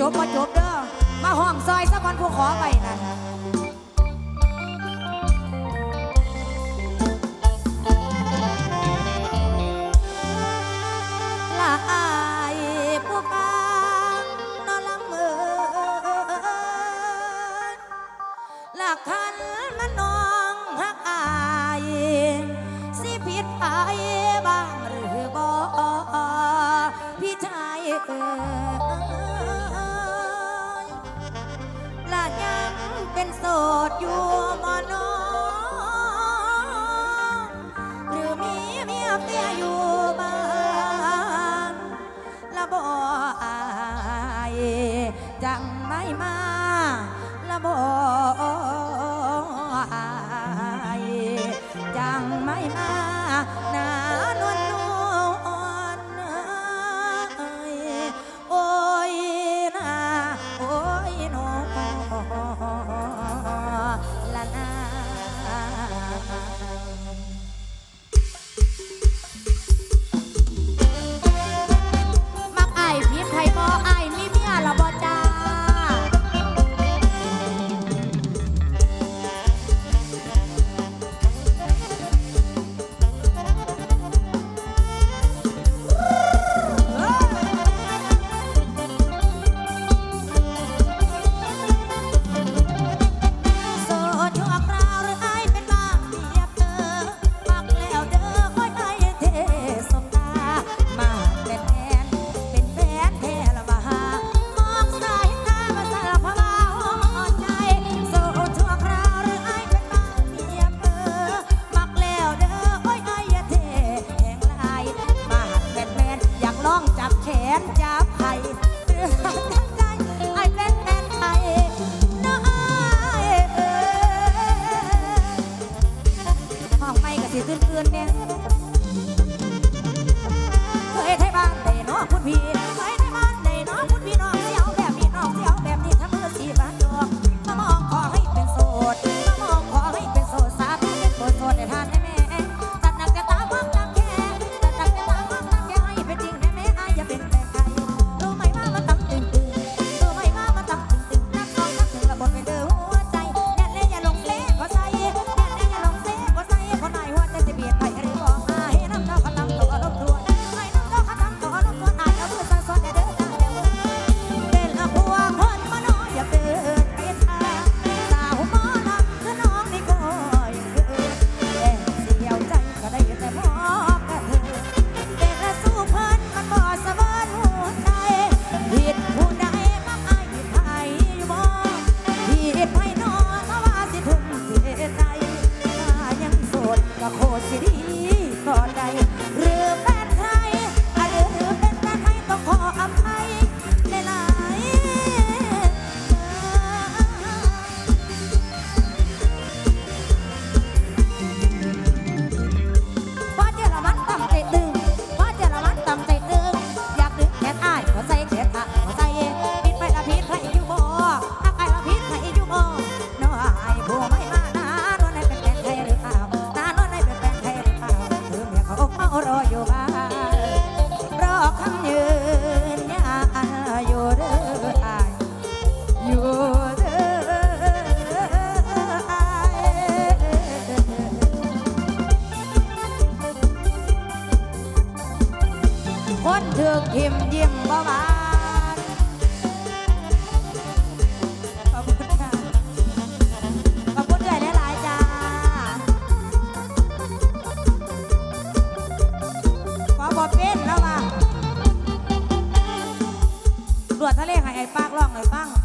จบมาจบเด้อ มาห้องซอยสักวันผู้ขอไปนะลายผู้กางนอนลังเอหลักคันมันนองหักอาย สิผิดไปบ้างหรือบ่พี่ชายเออ เป็นโสดอยู่มโน van.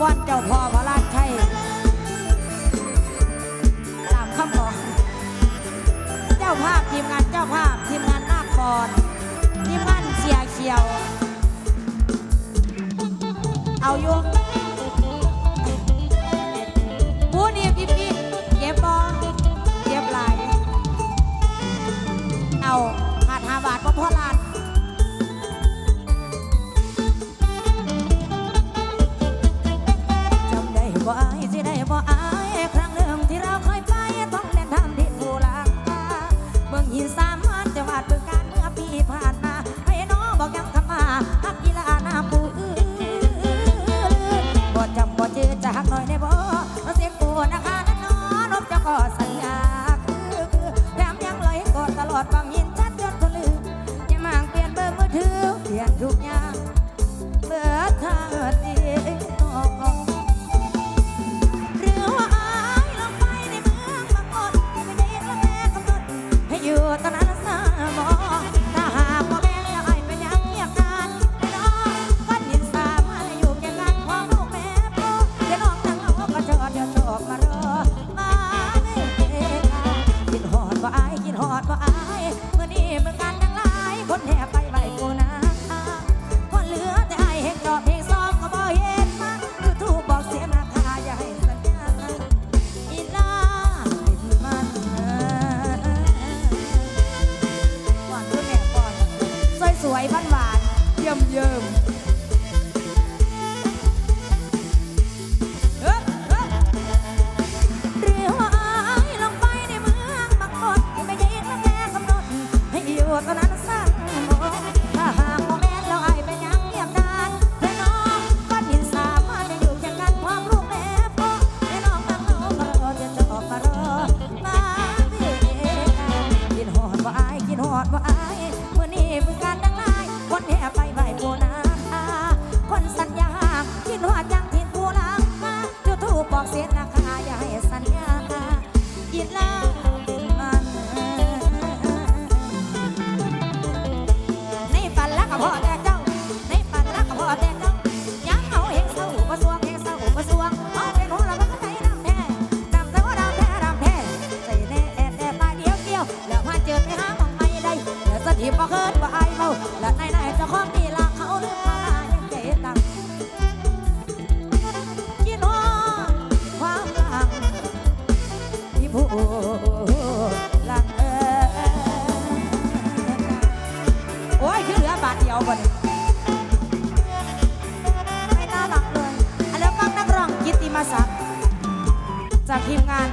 ก้อนเจ้าพ่อพระราชชัยตามคำขอเจ้าภาพทีมงานเจ้าภาพทีมงานนาคบอดทีมงานเสียเขียว เอายุ่งบูนี่พี่พี่เก็บบอเก็บลายเอาขาดหาบาทก็พอลาน จากทีมงาน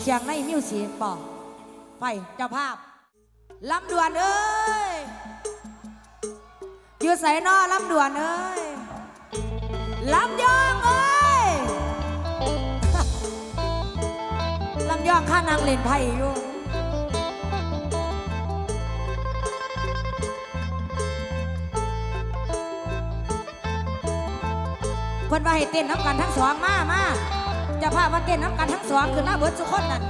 เชียงในมิวสิกบอกไปเจ้าภาพลำด่วนเอ้ยอยู่ใส่นอลำด่วนเอ้ยลำยองเอ้ยลำยองข้านางเล่นไพ่อยู่ พิ่นว่าให้เต้นน้ำกันทั้งสองมามาจะพาพมาเต้นน้ำกันทั้งสองคือหน้าเบิดสุกคนนั่น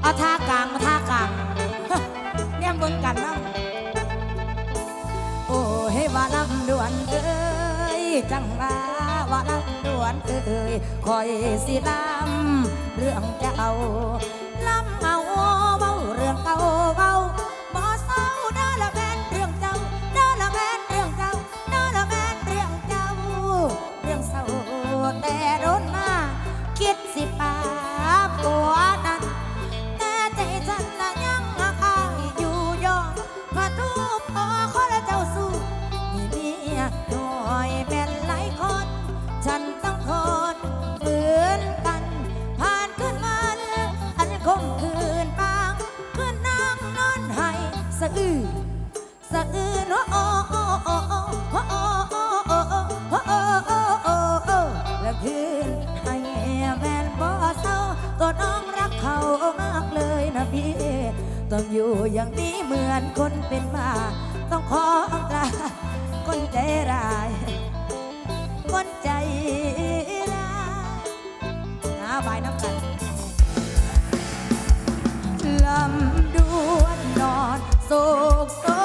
เอาท่ากลางมาท่ากลางเนี่ยเบิ่งกันนั่งโอ้เฮว่าลำดวนเอ้ยจังว่าว่าลำดวนเอ้ยคอยสิลำเรื่องเจ้า มคืนบางคืนนั่งนอนให้สะอื้นสะอื้นโอ้โอ้โอ้โอ้โอ้โอ้โอ้โอ้โอ้โอ้โอ้โอ้โอ้โอ้แล้วคืนให้แม่นบ่เศร้าตัวน้องรักเขามากเลยนะพี่ต้องอยู่อย่างนี้เหมือนคนเป็นบ้าต้องขอลาคนใจร้าย ลำดวนนอนโศกโศ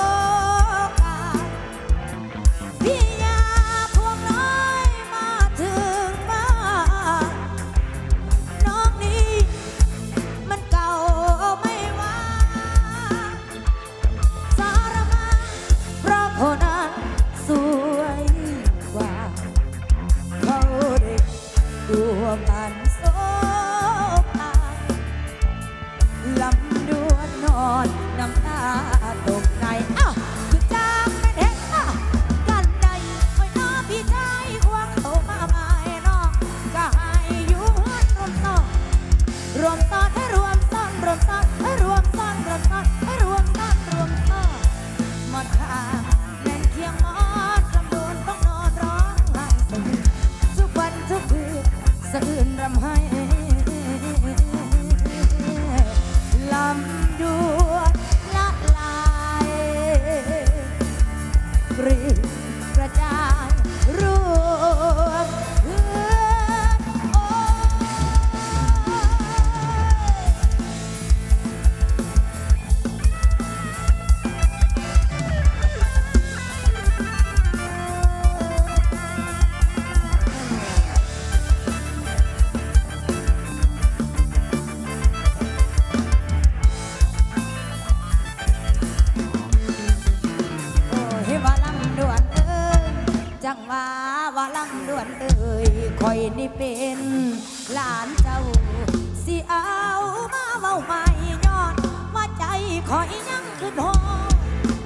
อยยังคือพอ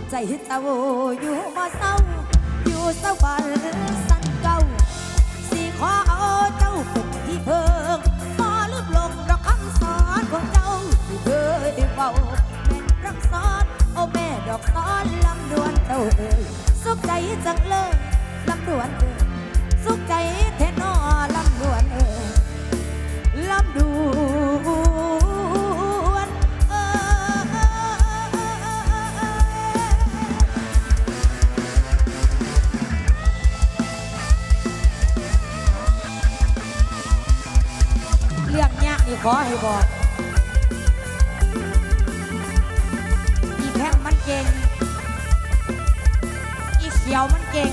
ใจเจ้าอยู่บ่เศร้า อยู่สวรรค์สันเก่าสิขอเอาเจ้าเป็นที่เพิงบ่ลืมลงดอกคำสอนของเจ้าที่เคยเว้าแม่นรักสอนโอ้แม่ดอกสอนลำดวนเจ้าเอ่ยสุขใจจังเลยลำดวนเอ่ยสุขใจแทน ขอให้บอกอีแพงมันเก่ง อีเขียวมันเก่ง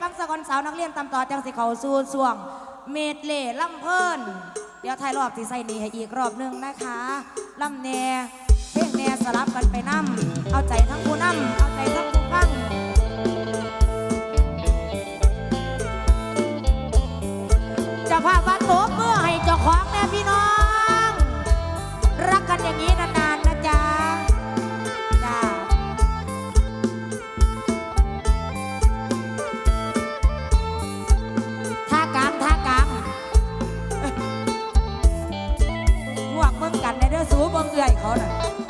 ฟังสะกอนสาวนักเรียนตำต่อจังสิเขาสู่สวง เมดเล่ล่ำเพิ่นเดี๋ยวไทยรอบที่ใส่นีให้อีกรอบหนึ่งนะคะล่ำแน่เพลงแน่สลับกันไปนั่มเอาใจทั้งผู้นั่มเอาใจทั้งผู้ฟังจะพาวันโบเมื่อให้เจ้าของแน่พี่น้อง เบิ่เอื่อยเขาน่ะ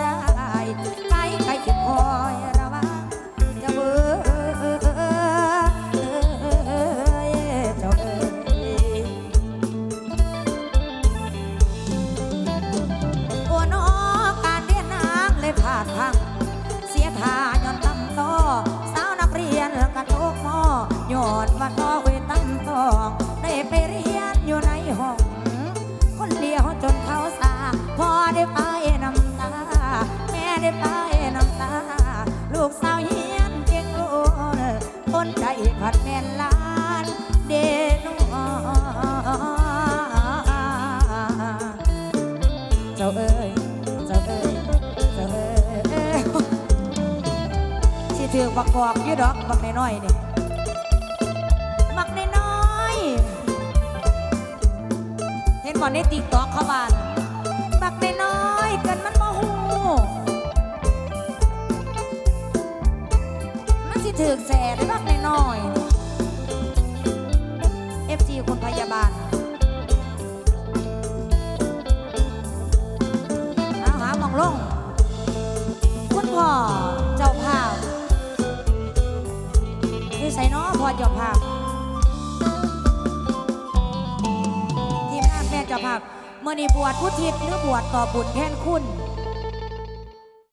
ตา ถือบักบอกยืดดอกบักน้อยๆนี่บักน้อยๆเห็นบ่ในติ๊กตอกเขาบ้านบักน้อยๆเกินมันโมหูมันสิถือแสได้บักน้อยๆ เจ้าภาพ ทีมงานแม่เจ้าภาพเมื่อนี้บวชพุทธิ์หรือบวชต่อบุญแทนคุณ